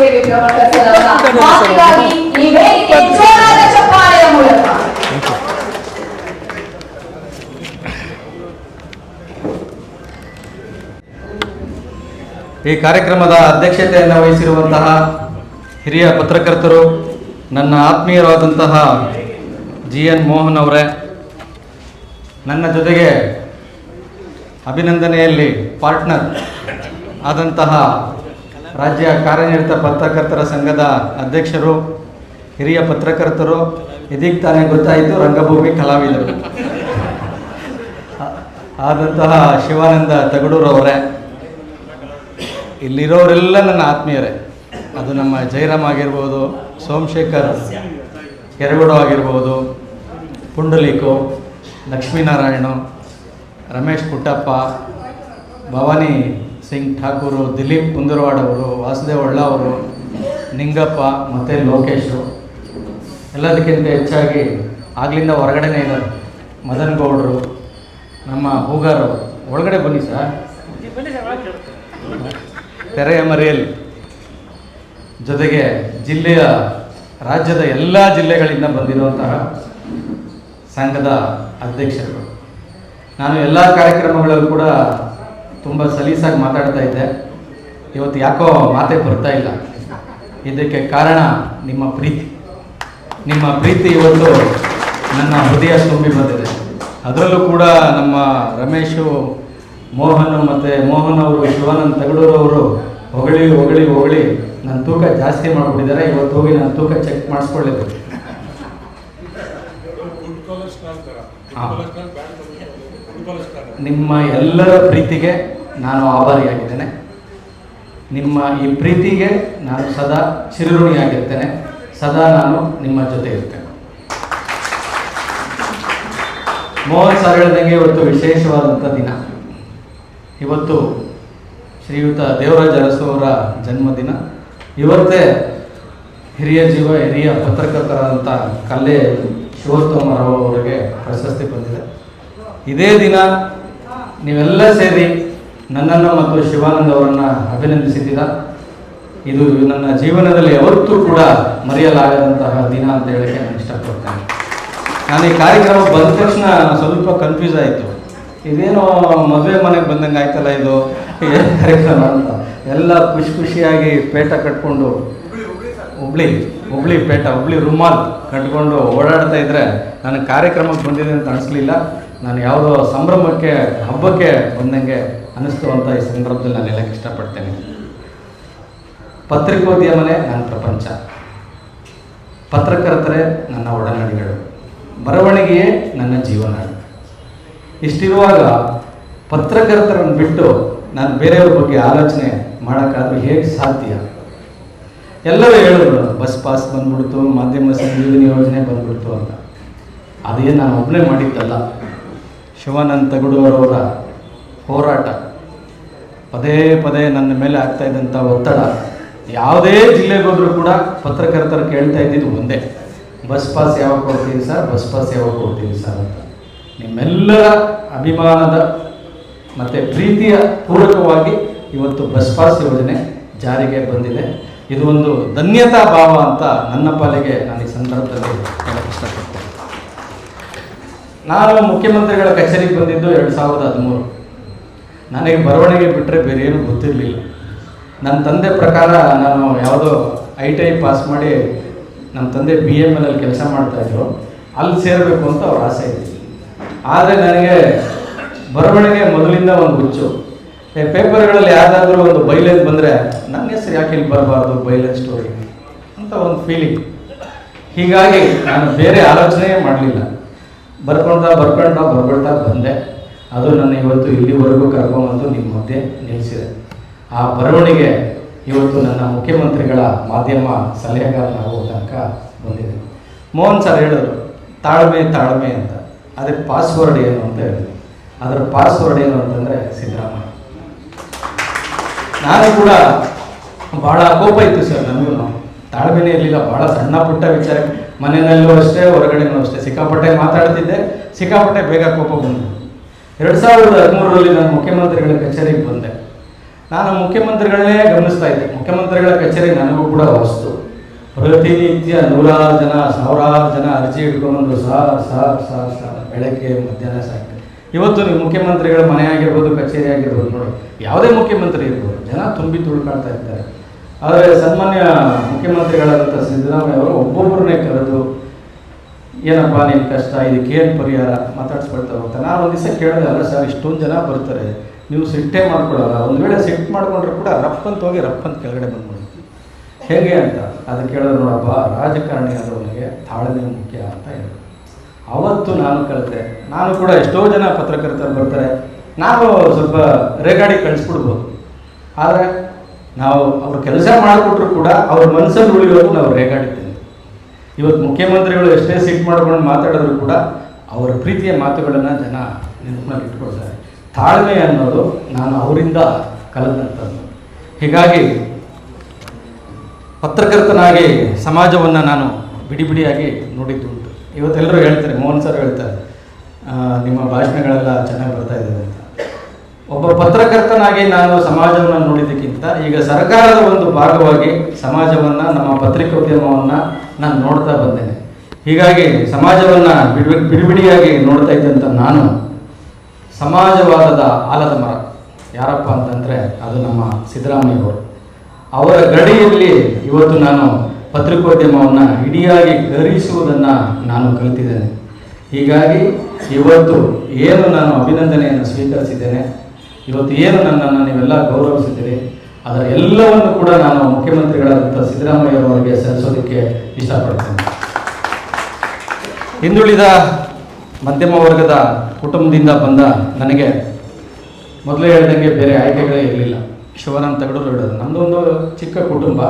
ಈ ಕಾರ್ಯಕ್ರಮದ ಅಧ್ಯಕ್ಷತೆಯನ್ನು ವಹಿಸಿರುವಂತಹ ಹಿರಿಯ ಪತ್ರಕರ್ತರು, ನನ್ನ ಆತ್ಮೀಯರಾದಂತಹ ಜಿ ಎನ್ ಮೋಹನ್ ಅವರೇ, ನನ್ನ ಜೊತೆಗೆ ಅಭಿನಂದನೆಯಲ್ಲಿ ಪಾರ್ಟ್ನರ್ ಆದಂತಹ ರಾಜ್ಯ ಕಾರ್ಯನಿರತ ಪತ್ರಕರ್ತರ ಸಂಘದ ಅಧ್ಯಕ್ಷರು, ಹಿರಿಯ ಪತ್ರಕರ್ತರು, ಇದೀಗ ತಾನೇ ಗೊತ್ತಾಯಿತು ರಂಗಭೂಮಿ ಕಲಾವಿದರು. ಆದಂತಹ ಶಿವಾನಂದ ತಗಡೂರವರೇ ಇಲ್ಲಿರೋರೆಲ್ಲ ನನ್ನ ಆತ್ಮೀಯರೇ, ಅದು ನಮ್ಮ ಜೈರಾಮ್ ಆಗಿರ್ಬೋದು, ಸೋಮಶೇಖರ್ ಕೆರಗೋಡು ಆಗಿರ್ಬೋದು, ಪುಂಡಲೀಕು, ಲಕ್ಷ್ಮೀನಾರಾಯಣ, ರಮೇಶ್ ಪುಟ್ಟಪ್ಪ, ಭವಾನಿ ಸಿಂಗ್ ಠಾಕೂರು, ದಿಲೀಪ್ ಕುಂದರವಾಡ್ ಅವರು ವಾಸುದೇವ್ ಅವರು ನಿಂಗಪ್ಪ ಮತ್ತು ಲೋಕೇಶು. ಎಲ್ಲದಕ್ಕಿಂತ ಹೆಚ್ಚಾಗಿ ಆಗ್ಲಿಂದ ಹೊರಗಡೆನೇ ಇದ್ದಾರೆ ಮದನ್ ಗೌಡರು, ನಮ್ಮ ಹೂಗಾರು. ಒಳಗಡೆ ಬನ್ನಿ ಸರ್. ತೆರೆಯ ಮರೆಯಲ್ಲಿ. ಜೊತೆಗೆ ಜಿಲ್ಲೆಯ, ರಾಜ್ಯದ ಎಲ್ಲ ಜಿಲ್ಲೆಗಳಿಂದ ಬಂದಿರುವಂತಹ ಸಂಘದ ಅಧ್ಯಕ್ಷರು ನಾನು ಎಲ್ಲ ಕಾರ್ಯಕ್ರಮಗಳಲ್ಲೂ ಕೂಡ ತುಂಬ ಸಲೀಸಾಗಿ ಮಾತಾಡ್ತಾ ಇದ್ದೆ. ಇವತ್ತು ಯಾಕೋ ಮಾತೆ ಬರ್ತಾ ಇಲ್ಲ. ಇದಕ್ಕೆ ಕಾರಣ ನಿಮ್ಮ ಪ್ರೀತಿ. ನಿಮ್ಮ ಪ್ರೀತಿ ಇವತ್ತು ನನ್ನ ಹೃದಯ ತುಂಬಿ ಬಂದಿದೆ. ಅದರಲ್ಲೂ ಕೂಡ ನಮ್ಮ ರಮೇಶು ಮೋಹನ್ ಮತ್ತು ಮೋಹನ್ ಅವರು ಶಿವಾನಂದ್ ತಗಡೂರು ಅವರು ಹೊಗಳಿ ಹೊಗಳಿ ಹೊಗಳಿ ನನ್ನ ತೂಕ ಜಾಸ್ತಿ ಮಾಡಿಬಿಟ್ಟಿದ್ದಾರೆ. ಇವತ್ತು ಹೋಗಿ ನನ್ನ ತೂಕ ಚೆಕ್ ಮಾಡಿಸ್ಕೊಳ್ಳಿದ್ರು ಹಾ. ನಿಮ್ಮ ಎಲ್ಲರ ಪ್ರೀತಿಗೆ ನಾನು ಆಭಾರಿಯಾಗಿದ್ದೇನೆ. ನಿಮ್ಮ ಈ ಪ್ರೀತಿಗೆ ನಾನು ಸದಾ ಚಿರಋಣಿಯಾಗಿರ್ತೇನೆ. ಸದಾ ನಾನು ನಿಮ್ಮ ಜೊತೆ ಇರ್ತೇನೆ. ಮೋಹನ್ ಸರ್ ಹೇಳಿದಂಗೆ ಇವತ್ತು ವಿಶೇಷವಾದಂಥ ದಿನ. ಇವತ್ತು ಶ್ರೀಯುತ ದೇವರಾಜ ಅರಸು ಅವರ ಜನ್ಮದಿನ. ಇವತ್ತೇ ಹಿರಿಯ ಜೀವ, ಹಿರಿಯ ಪತ್ರಕರ್ತರಾದಂಥ ಕಲ್ಲೆ ಶಿವೋತ್ತಮರಾವ್ ಅವರಿಗೆ ಪ್ರಶಸ್ತಿ ಬಂದಿದೆ. ಇದೇ ದಿನ ನೀವೆಲ್ಲ ಸೇರಿ ನನ್ನನ್ನು ಮತ್ತು ಶಿವಾನಂದ ಅವರನ್ನು ಅಭಿನಂದಿಸಿದ್ದೀರ? ಇದು ನನ್ನ ಜೀವನದಲ್ಲಿ ಯಾವತ್ತೂ ಕೂಡ ಮರೆಯಲಾಗದಂತಹ ದಿನ ಅಂತ ಹೇಳಕ್ಕೆ ನಾನು ಇಷ್ಟಪಡ್ತೇನೆ. ನಾನು ಈ ಕಾರ್ಯಕ್ರಮ ಬಂದ ತಕ್ಷಣ ಸ್ವಲ್ಪ ಕನ್ಫ್ಯೂಸ್ ಆಯಿತು. ಇದೇನೋ ಮದುವೆ ಮನೆಗೆ ಬಂದಂಗೆ ಆಯ್ತಲ್ಲ ಇದು? ಏನು ಕಾರ್ಯಕ್ರಮ ಅಂತ. ಎಲ್ಲ ಖುಷಿ ಖುಷಿಯಾಗಿ ಪೇಟ ಕಟ್ಕೊಂಡು ಹುಬ್ಳಿ ಹುಬ್ಳಿ ಪೇಟ, ಹುಬ್ಳಿ ರುಮಾಲ್ ಕಟ್ಕೊಂಡು ಓಡಾಡ್ತಾ ಇದ್ರೆ ನನಗೆ ಕಾರ್ಯಕ್ರಮಕ್ಕೆ ಬಂದಿದೆ ಅಂತ ಅನಿಸ್ಲಿಲ್ಲ. ನಾನು ಯಾವುದೋ ಸಂಭ್ರಮಕ್ಕೆ, ಹಬ್ಬಕ್ಕೆ ಬಂದಂಗೆ ಅನ್ನಿಸ್ತು ಈ ಸಂದರ್ಭದಲ್ಲಿ ನಾನು ಹೇಳಕ್ಕೆ ಇಷ್ಟಪಡ್ತೇನೆ. ಪತ್ರಿಕೋದ್ಯಮನೇ ನನ್ನ ಪ್ರಪಂಚ. ಪತ್ರಕರ್ತರೇ ನನ್ನ ಒಡನಾಡಿಗಳು. ಬರವಣಿಗೆಯೇ ನನ್ನ ಜೀವನ. ಇಷ್ಟಿರುವಾಗ ಪತ್ರಕರ್ತರನ್ನು ಬಿಟ್ಟು ನಾನು ಬೇರೆಯವ್ರ ಬಗ್ಗೆ ಆಲೋಚನೆ ಮಾಡೋಕ್ಕಾದ್ರೂ ಹೇಗೆ ಸಾಧ್ಯ? ಎಲ್ಲರೂ ಹೇಳಿದ್ರು ಬಸ್ ಪಾಸ್ ಬಂದ್ಬಿಡ್ತು, ಮಾಧ್ಯಮ ಸಂಜೀವಿನಿ ಯೋಜನೆ ಬಂದ್ಬಿಡ್ತು ಅಂತ. ಅದೇನು ನಾನು ಒಬ್ಬನೇ ಮಾಡಿದ್ದಲ್ಲ. ಶಿವಾನಂದ ತಗಡೂರವರ ಹೋರಾಟ. ಪದೇ ಪದೇ ನನ್ನ ಮೇಲೆ ಆಗ್ತಾ ಇದ್ದಂಥ ಒತ್ತಡ ಯಾವುದೇ ಜಿಲ್ಲೆಗೆ ಕೂಡ ಪತ್ರಕರ್ತರು ಕೇಳ್ತಾ ಇದ್ದಿದ್ದು ಒಂದೇ. ಬಸ್ ಪಾಸ್ ಯಾವಾಗ ಕೊಡ್ತೀವಿ ಸರ್? ಬಸ್ ಪಾಸ್ ಯಾವಾಗ ಕೊಡ್ತೀವಿ ಸರ್ ಅಂತ. ನಿಮ್ಮೆಲ್ಲರ ಅಭಿಮಾನದ ಮತ್ತು ಪ್ರೀತಿಯ ಪೂರಕವಾಗಿ ಇವತ್ತು ಬಸ್ ಪಾಸ್ ಯೋಜನೆ ಜಾರಿಗೆ ಬಂದಿದೆ. ಇದು ಒಂದು ಧನ್ಯತಾ ಭಾವ ಅಂತ ನನ್ನ ಪಾಲಿಗೆ ನಾನು ಈ ಸಂದರ್ಭದಲ್ಲಿ ಹೇಳಕ್ಕೆ ಇಷ್ಟಪಡ್ತೇನೆ. ನಾನು ಮುಖ್ಯಮಂತ್ರಿಗಳ ಕಚೇರಿಗೆ ಬಂದಿದ್ದು ಎರಡು ಸಾವಿರದ ಹದಿಮೂರು. ನನಗೆ ಬರವಣಿಗೆ ಬಿಟ್ಟರೆ ಬೇರೆ ಏನು ಗೊತ್ತಿರಲಿಲ್ಲ. ನನ್ನ ತಂದೆ ಪ್ರಕಾರ ನಾನು ಯಾವುದೋ ಐ ಟಿ ಐ ಪಾಸ್ ಮಾಡಿ ನಮ್ಮ ತಂದೆ ಬಿ ಎಂ ಎಲ್ ಅಲ್ಲಿ ಕೆಲಸ ಮಾಡ್ತಾಯಿದ್ರು ಅಲ್ಲಿ ಸೇರಬೇಕು ಅಂತ ಅವ್ರ ಆಸೆ ಇದೆ. ಆದರೆ ನನಗೆ ಬರವಣಿಗೆ ಮೊದಲಿಂದ ಒಂದು ಹುಚ್ಚು. ಪೇಪರ್ಗಳಲ್ಲಿ ಯಾವುದಾದ್ರೂ ಒಂದು ಬೈಲೆನ್ ಬಂದರೆ ನನ್ನ ಹೆಸರು ಯಾಕೆ ಇಲ್ಲಿ ಬರಬಾರ್ದು ಬೈಲೆನ್ ಸ್ಟೋರಿ ಅಂತ ಒಂದು ಫೀಲಿಂಗ್ ಹೀಗಾಗಿ ನಾನು ಬೇರೆ ಆಲೋಚನೆ ಮಾಡಲಿಲ್ಲ. ಬರ್ಕೊಂಡ ಬರ್ಕೊಂಡ ಬರ್ಕೊಳ್ತಾ ಬಂದೆ. ಅದು ನನ್ನ ಇವತ್ತು ಇಲ್ಲಿವರೆಗೂ ಕರ್ಕೊಂಬಂದು ನಿಮ್ಮ ಮಧ್ಯೆ ನಿಲ್ಲಿಸಿದೆ ಆ ಬರವಣಿಗೆ ಇವತ್ತು ನನ್ನ ಮುಖ್ಯಮಂತ್ರಿಗಳ ಮಾಧ್ಯಮ ಸಲಹೆಗಾರನಾಗುವ ತನಕ ಬಂದಿದೆ. ಮೋಹನ್ ಸರ್ ಹೇಳಿದ್ರು ತಾಳ್ಮೆ ತಾಳ್ಮೆ ಅಂತ. ಅದಕ್ಕೆ ಪಾಸ್ವರ್ಡ್ ಏನು ಅಂತ ಹೇಳಿದ್ರು ಅದರ ಪಾಸ್ವರ್ಡ್ ಏನು ಅಂತಂದರೆ ಸಿದ್ದರಾಮಯ್ಯ. ನಾನು ಕೂಡ ಭಾಳ ಕೋಪ ಇತ್ತು ಸರ್ ನನಗೂ ತಾಳ್ಮೆನೇ ಇರಲಿಲ್ಲ ಭಾಳ ಸಣ್ಣ ಪುಟ್ಟ ವಿಚಾರ ಮನೆಯಲ್ಲೂ ಅಷ್ಟೇ, ಹೊರಗಡೆನೂ ಅಷ್ಟೇ. ಸಿಕ್ಕಾಪಟ್ಟೆ ಮಾತಾಡ್ತಿದ್ದೆ. ಸಿಕ್ಕಾಪಟ್ಟೆ ಬೇಗ ಕೋಪ ಬಂದು ಎರಡು ಸಾವಿರದ ಹದಿಮೂರರಲ್ಲಿ ನಾನು ಮುಖ್ಯಮಂತ್ರಿಗಳ ಕಚೇರಿಗೆ ಬಂದೆ. ನಾನು ಮುಖ್ಯಮಂತ್ರಿಗಳನ್ನೇ ಗಮನಿಸ್ತಾ ಇದ್ದೆ. ಮುಖ್ಯಮಂತ್ರಿಗಳ ಕಚೇರಿ ನನಗೂ ಕೂಡ ವಸ್ತು ಪ್ರತಿನಿತ್ಯ ನೂರಾರು ಜನ, ಸಾವಿರಾರು ಜನ ಅರ್ಜಿ ಹಿಡ್ಕೊಂಡು ಸಹ ಸಹ ಸಹ ಸಹ ಬೆಳಗ್ಗೆ, ಮಧ್ಯಾಹ್ನ ಸಾಕು ಇವತ್ತು ನೀವು ಮುಖ್ಯಮಂತ್ರಿಗಳ ಮನೆ ಆಗಿರ್ಬೋದು ಕಚೇರಿ ಆಗಿರ್ಬೋದು ನೋಡಿ. ಯಾವುದೇ ಮುಖ್ಯಮಂತ್ರಿ ಇರ್ಬೋದು, ಜನ ತುಂಬಿ ತುಳ್ಕಾಡ್ತಾ ಇರ್ತಾರೆ ಆದರೆ ಸನ್ಮಾನ್ಯ ಮುಖ್ಯಮಂತ್ರಿಗಳಾದಂಥ ಸಿದ್ದರಾಮಯ್ಯ ಅವರು ಒಬ್ಬೊಬ್ಬರನ್ನೇ ಕರೆದು, ಏನಪ್ಪ ನಿನ್ನ ಕಷ್ಟ, ಇದಕ್ಕೆ ಏನು ಪರಿಹಾರ? ಮಾತಾಡ್ಸ್ಕೊಳ್ತಾ ಅಂತ ನಾನು ಒಂದು ದಿವಸ ಕೇಳಿದೆ, ಅಲ್ಲ ಸರ್, ಇಷ್ಟೊಂದು ಜನ ಬರ್ತಾರೆ. ನೀವು ಸಿಟ್ಟೇ ಮಾಡ್ಕೊಳ್ಳಲ್ಲ ಒಂದು ವೇಳೆ ಸಿಟ್ ಮಾಡ್ಕೊಂಡ್ರೆ ಕೂಡ ರಫ್ ಅಂತ ಹೋಗಿ ರಫ್ ಕೆಳಗಡೆ ಬಂದ್ಬಿಡ್ತೀವಿ ಹೇಗೆ ಅಂತ? ಅದು ಕೇಳಿದ್ರೆ ನೋಡಪ್ಪ ರಾಜಕಾರಣಿ ಆದವನಿಗೆ ತಾಳ್ಮೆ ಮುಖ್ಯ ಅಂತ ಹೇಳಿದ್ರು ಅವತ್ತು ನಾನು ಕಲಿತೆ ನಾನು ಕೂಡ ಎಷ್ಟೋ ಜನ ಪತ್ರಕರ್ತರು ಬರ್ತಾರೆ. ನಾನು ಸ್ವಲ್ಪ ರೇಗಾಡಿ ಕಳಿಸ್ಬಿಡ್ಬೋದು. ಆದರೆ ನಾವು ಅವ್ರ ಕೆಲಸ ಮಾಡಿಕೊಟ್ರು ಕೂಡ ಅವ್ರ ಮನಸ್ಸಲ್ಲಿ ಉಳಿಯೋದು ನಾವು ರೇಗಾಡಿದ್ದೇವೆ. ಇವತ್ತು ಮುಖ್ಯಮಂತ್ರಿಗಳು ಎಷ್ಟೇ ಸಿಟ್ ಮಾಡ್ಕೊಂಡು ಮಾತಾಡಿದ್ರು ಕೂಡ ಅವರ ಪ್ರೀತಿಯ ಮಾತುಗಳನ್ನು ಜನ ನೆನಪಿನಲ್ಲಿ ಇಟ್ಕೊಳ್ತಾರೆ. ತಾಳ್ಮೆ ಅನ್ನೋದು ನಾನು ಅವರಿಂದ ಕಲಿತಂಥದ್ದು ಹೀಗಾಗಿ ಪತ್ರಕರ್ತನಾಗಿ ಸಮಾಜವನ್ನು ನಾನು ಬಿಡಿ ಬಿಡಿಯಾಗಿ ನೋಡಿದ್ದು ಉಂಟು. ಇವತ್ತೆಲ್ಲರೂ ಹೇಳ್ತಾರೆ, ಮೋಹನ್ ಸರ್ ಹೇಳ್ತಾರೆ ನಿಮ್ಮ ಭಾಷಣಗಳೆಲ್ಲ ಚೆನ್ನಾಗಿ ಬರ್ತಾ ಇದ್ದಾವೆ ಅಂತ. ಒಬ್ಬ ಪತ್ರಕರ್ತನಾಗಿ ನಾನು ಸಮಾಜವನ್ನು ನೋಡಿದ್ದಕ್ಕಿಂತ ಈಗ ಸರ್ಕಾರದ ಒಂದು ಭಾಗವಾಗಿ ಸಮಾಜವನ್ನು, ನಮ್ಮ ಪತ್ರಿಕೋದ್ಯಮವನ್ನು ನಾನು ನೋಡ್ತಾ ಬಂದೇನೆ. ಹೀಗಾಗಿ ಸಮಾಜವನ್ನು ಬಿಡಿ, ಬಿಡಿಬಿಡಿಯಾಗಿ ನೋಡ್ತಾ ಇದ್ದಂಥ ನಾನು ಸಮಾಜವಾದದ ಆಲದ ಮರ. ಯಾರಪ್ಪ ಅಂತಂದರೆ ಅದು ನಮ್ಮ ಸಿದ್ದರಾಮಯ್ಯವರು. ಅವರ ಗಡಿಯಲ್ಲಿ ಇವತ್ತು ನಾನು ಪತ್ರಿಕೋದ್ಯಮವನ್ನು ಇಡಿಯಾಗಿ ಗರಿಸುವುದನ್ನು ನಾನು ಕಲಿತಿದ್ದೇನೆ. ಹೀಗಾಗಿ ಇವತ್ತು ಏನು ನಾನು ಅಭಿನಂದನೆಯನ್ನು ಸ್ವೀಕರಿಸಿದ್ದೇನೆ ಇವತ್ತು ಏನು ನನ್ನನ್ನು ನೀವೆಲ್ಲ ಗೌರವಿಸಿದ್ದೀರಿ, ಅದರ ಎಲ್ಲವನ್ನು ಕೂಡ ನಾನು ಮುಖ್ಯಮಂತ್ರಿಗಳಾದಂಥ ಸಿದ್ದರಾಮಯ್ಯವರಿಗೆ ಸಲ್ಲಿಸೋದಕ್ಕೆ ಇಷ್ಟಪಡ್ತೀನಿ. ಹಿಂದುಳಿದ ಮಧ್ಯಮ ವರ್ಗದ ಕುಟುಂಬದಿಂದ ಬಂದ ನನಗೆ ಮೊದಲೇ ಹೇಳ್ದಂಗೆ ಬೇರೆ ಆಯ್ಕೆಗಳೇ ಇರಲಿಲ್ಲ. ಶಿವನಂತ ತಗಡೂರು ಹೇಳೋದು ನಮ್ಮದೊಂದು ಚಿಕ್ಕ ಕುಟುಂಬ.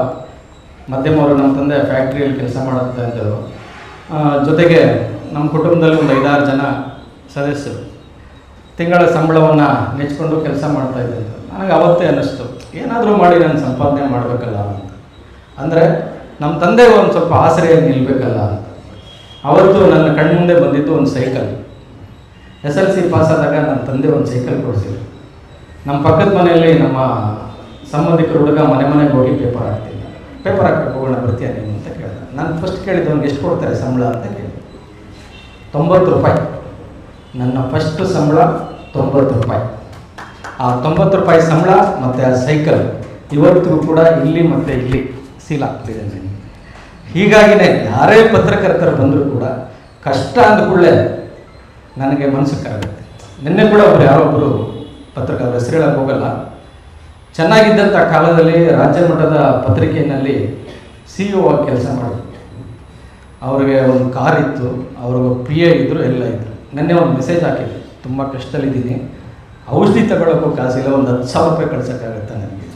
ಮಧ್ಯಮ ವರ್ಗ ನಮ್ಮ ತಂದೆ ಫ್ಯಾಕ್ಟ್ರಿಯಲ್ಲಿ ಕೆಲಸ ಮಾಡುತ್ತಾ ಜೊತೆಗೆ ನಮ್ಮ ಕುಟುಂಬದಲ್ಲಿ ಒಂದು ಐದಾರು ಜನ ಸದಸ್ಯರು. ತಿಂಗಳ ಸಂಬಳವನ್ನು ನೆಚ್ಕೊಂಡು ಕೆಲಸ ಮಾಡ್ತಾ ಇದ್ದೆ ನನಗೆ ಅವತ್ತೇ ಅನ್ನಿಸ್ತು. ಏನಾದರೂ ಮಾಡಿ ನಾನು ಸಂಪಾದನೆ ಮಾಡಬೇಕಲ್ಲ ಅಂತ. ಅಂದರೆ ನಮ್ಮ ತಂದೆ ಒಂದು ಸ್ವಲ್ಪ ಆಸರೆಯಾಗಿ ನಿಲ್ಲಬೇಕಲ್ಲ ಅಂತ. ಅವತ್ತು ನನ್ನ ಕಣ್ಮುಂದೆ ಬಂದಿದ್ದು ಒಂದು cycle. S L C pass ಆದಾಗ ನನ್ನ ತಂದೆ ಒಂದು ಸೈಕಲ್ ಕೊಡಿಸಿದ್ರು. ನಮ್ಮ ಪಕ್ಕದ ಮನೆಯಲ್ಲಿ ನಮ್ಮ ಸಂಬಂಧಿಕರು ಹುಡುಗ ಮನೆ ಮನೆಗೆ ಹೋಗಿ ಪೇಪರ್ ಹಾಕ್ತೀನಿ ಪೇಪರ್ ಹಾಕಕ್ಕೆ ಹೋಗೋಣ, ಬರ್ತೀಯ ನೀನು ಅಂತ ಕೇಳಿದ. ನಾನು ಫಸ್ಟ್ ಕೇಳಿದ್ದು, ಅವ್ನಿಗೆ ಎಷ್ಟು ಕೊಡ್ತಾರೆ ಸಂಬಳ? ಅಂತ ಕೇಳಿದೆ. ತೊಂಬತ್ತು ರೂಪಾಯಿ. ನನ್ನ ಫಸ್ಟ್ ಸಂಬಳ ತೊಂಬತ್ತು ರೂಪಾಯಿ. ಆ ತೊಂಬತ್ತು ರೂಪಾಯಿ ಸಂಬಳ ಮತ್ತು ಆ ಸೈಕಲ್ ಇವತ್ತಿಗೂ ಕೂಡ ಇಲ್ಲಿ ಮತ್ತು ಇಲ್ಲಿ ಸೀಲ್ ಆಗ್ತಿದೆ ಹೀಗಾಗಿನೇ ಯಾರೇ ಪತ್ರಕರ್ತರು ಬಂದರೂ ಕೂಡ ಕಷ್ಟ ಅಂದ ಕೂಡಲೇ ನನಗೆ ಮನಸ್ಸು ಕರಗುತ್ತೆ. ನಿನ್ನೆ ಕೂಡ ಅವರು ಯಾರೊಬ್ಬರು ಪತ್ರಕರ್ತರ ಹೆಸರು ಹೇಳಕ್ಕೆ ಹೋಗಲ್ಲ. ಚೆನ್ನಾಗಿದ್ದಂಥ ಕಾಲದಲ್ಲಿ ರಾಜ್ಯ ಮಟ್ಟದ ಪತ್ರಿಕೆಯಲ್ಲಿ ಸಿ ಇ ಆಗಿ ಕೆಲಸ ಮಾಡಿದ್ರು. ಅವರಿಗೆ ಒಂದು ಕಾರ್ ಇತ್ತು, ಅವ್ರಿಗೆ ಪಿ ಎ ಇದ್ದರು ಎಲ್ಲ ಇದ್ದರು ನಿನ್ನೆ ಒಂದು ಮೆಸೇಜ್ ಹಾಕಿದ್ದೆ ತುಂಬ ಕಷ್ಟದಲ್ಲಿದ್ದೀನಿ. ಔಷಧಿ ತಗೊಳ್ಳೋಕ್ಕೂ ಕಾಸಿಲ್ಲ, ಒಂದು ಹತ್ತು ಸಾವಿರ ರೂಪಾಯಿ ಕಳ್ಸೋಕ್ಕಾಗುತ್ತೆ ನನಗೆ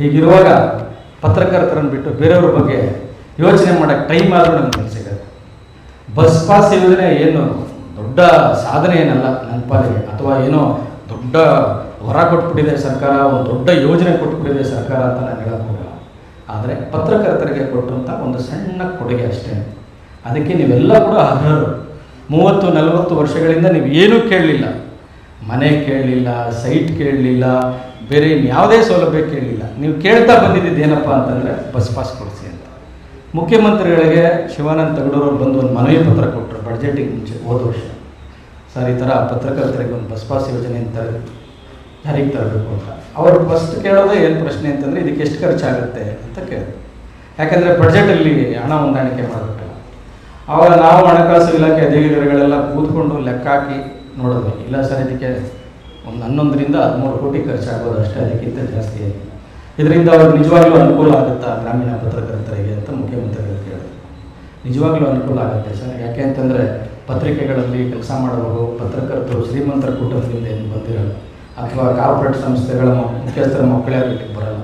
ಹೀಗಿರುವಾಗ ಪತ್ರಕರ್ತರನ್ನು ಬಿಟ್ಟು ಬೇರೆಯವ್ರ ಬಗ್ಗೆ ಯೋಚನೆ ಮಾಡೋಕ್ಕೆ ಟೈಮ್ ಆದರೂ ನಮ್ಗೆ ಸಿಗುತ್ತೆ. ಬಸ್ ಪಾಸ್ ಯೋಜನೆ ಏನು ದೊಡ್ಡ ಸಾಧನೆ ಏನಲ್ಲ ನನ್ನ ಪಾಲಿಗೆ ಅಥವಾ ಏನೋ ದೊಡ್ಡ ಹೊರ ಕೊಟ್ಬಿಟ್ಟಿದೆ ಸರ್ಕಾರ, ಒಂದು ದೊಡ್ಡ ಯೋಜನೆ ಕೊಟ್ಬಿಟ್ಟಿದೆ ಸರ್ಕಾರ ಅಂತ ನಾನು ಹೇಳೋಕ್ಕೆ ಹೋಗಲ್ಲ. ಆದರೆ ಪತ್ರಕರ್ತರಿಗೆ ಕೊಟ್ಟಂಥ ಒಂದು ಸಣ್ಣ ಕೊಡುಗೆ ಅಷ್ಟೇ. ಅದಕ್ಕೆ ನೀವೆಲ್ಲ ಕೂಡ ಅರ್ಹರು. ಮೂವತ್ತು, ನಲವತ್ತು ವರ್ಷಗಳಿಂದ ನೀವು ಏನೂ ಕೇಳಲಿಲ್ಲ. ಮನೆ ಕೇಳಲಿಲ್ಲ ಸೈಟ್ ಕೇಳಲಿಲ್ಲ, ಬೇರೆ ಯಾವುದೇ ಸೌಲಭ್ಯ ಕೇಳಲಿಲ್ಲ. ನೀವು ಕೇಳ್ತಾ ಬಂದಿದ್ದು ಏನಪ್ಪ ಅಂತಂದರೆ ಬಸ್ ಪಾಸ್ ಕೊಡಿಸಿ ಅಂತ. ಮುಖ್ಯಮಂತ್ರಿಗಳಿಗೆ ಶಿವಾನಂದ ತಗಡೂರವ್ರು ಬಂದು ಒಂದು ಮನವಿ ಪತ್ರ ಕೊಟ್ಟರು ಬಡ್ಜೆಟಿಗೆ ಮುಂಚೆ ಹೋದ ವರ್ಷ. ಸರ್, ಈ ಥರ ಪತ್ರಕರ್ತರಿಗೆ ಒಂದು ಬಸ್ ಪಾಸ್ ಯೋಜನೆ ಅಂತ ಯಾರಿಗೆ ತರಬೇಕು ಅಂತ? ಅವರು ಫಸ್ಟ್ ಕೇಳೋದು ಏನು ಪ್ರಶ್ನೆ ಅಂತಂದರೆ, ಇದಕ್ಕೆ ಎಷ್ಟು ಖರ್ಚಾಗುತ್ತೆ? ಅಂತ ಕೇಳಿದ್ರು. ಯಾಕಂದರೆ ಬಡ್ಜೆಟಲ್ಲಿ ಹಣ ಹೊಂದಾಣಿಕೆ ಮಾಡಬೇಕಲ್ಲ ಆವಾಗ ನಾವು ಹಣಕಾಸು ಇಲಾಖೆ ಅಧಿಕಾರಿಗಳೆಲ್ಲ ಕೂತ್ಕೊಂಡು ಲೆಕ್ಕ ಹಾಕಿ ನೋಡಿದ್ವಿ ಇಲ್ಲ ಸರ್, ಇದಕ್ಕೆ ಒಂದು ಹನ್ನೊಂದರಿಂದ ಹದಿಮೂರು ಕೋಟಿ ಖರ್ಚಾಗೋದು ಅಷ್ಟೇ, ಅದಕ್ಕಿಂತ ಜಾಸ್ತಿ ಇದರಿಂದ ಅವ್ರಿಗೆ ನಿಜವಾಗ್ಲೂ ಅನುಕೂಲ ಆಗುತ್ತಾ ಗ್ರಾಮೀಣ ಪತ್ರಕರ್ತರಿಗೆ ಅಂತ ಮುಖ್ಯಮಂತ್ರಿಗಳು ಕೇಳಿದ್ರು. ನಿಜವಾಗ್ಲೂ ಅನುಕೂಲ ಆಗುತ್ತೆ ಸರ್. ಯಾಕೆ ಅಂತಂದರೆ ಪತ್ರಿಕೆಗಳಲ್ಲಿ ಕೆಲಸ ಮಾಡೋರು ಪತ್ರಕರ್ತರು ಶ್ರೀಮಂತರ ಕುಟುಂಬದಿಂದ ಏನು ಬಂದಿರಲ್ಲ, ಅಥವಾ ಕಾರ್ಪೊರೇಟ್ ಸಂಸ್ಥೆಗಳ ಮುಖ್ಯಸ್ಥರ ಮಕ್ಕಳೇ ಆಗಲಿಕ್ಕೆ ಬರಲ್ಲ.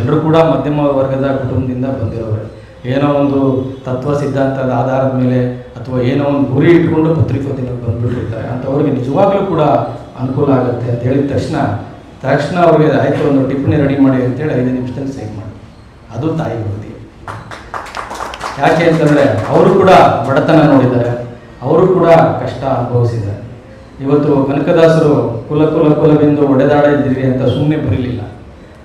ಎಲ್ಲರೂ ಕೂಡ ಮಧ್ಯಮ ವರ್ಗದ ಕುಟುಂಬದಿಂದ ಬಂದಿರೋರು. ಏನೋ ಒಂದು ತತ್ವ ಸಿದ್ಧಾಂತದ ಆಧಾರದ ಮೇಲೆ ಅಥವಾ ಏನೋ ಒಂದು ಗುರಿ ಇಟ್ಕೊಂಡು ಪತ್ರಿಕೋದ್ಯಮಕ್ಕೆ ಅಂತ ಅವ್ರಿಗೆ ನಿಜವಾಗ್ಲೂ ಕೂಡ ಅನುಕೂಲ ಆಗುತ್ತೆ ಅಂತ ಹೇಳಿದ ತಕ್ಷಣ ತಕ್ಷಣ ಅವ್ರಿಗೆ ಆಯಿತು ಒಂದು ಟಿಪ್ಪಣಿ ರೆಡಿ ಮಾಡಿ ಅಂತೇಳಿ ಐದು ನಿಮಿಷದಲ್ಲಿ ಸೇವ್ ಮಾಡಿ ಅದು ತಾಯಿ ವೃತ್ತಿ. ಯಾಕೆ ಅಂತಂದರೆ ಅವರು ಕೂಡ ಬಡತನ ನೋಡಿದ್ದಾರೆ. ಅವರು ಕೂಡ ಕಷ್ಟ ಅನುಭವಿಸಿದ್ದಾರೆ. ಇವತ್ತು ಕನಕದಾಸರು ಕುಲ ಕುಲ ಕುಲವೆಂದು ಒಡೆದಾಡಿದ್ದೀರಿ ಅಂತ ಸುಮ್ಮನೆ ಬರಲಿಲ್ಲ.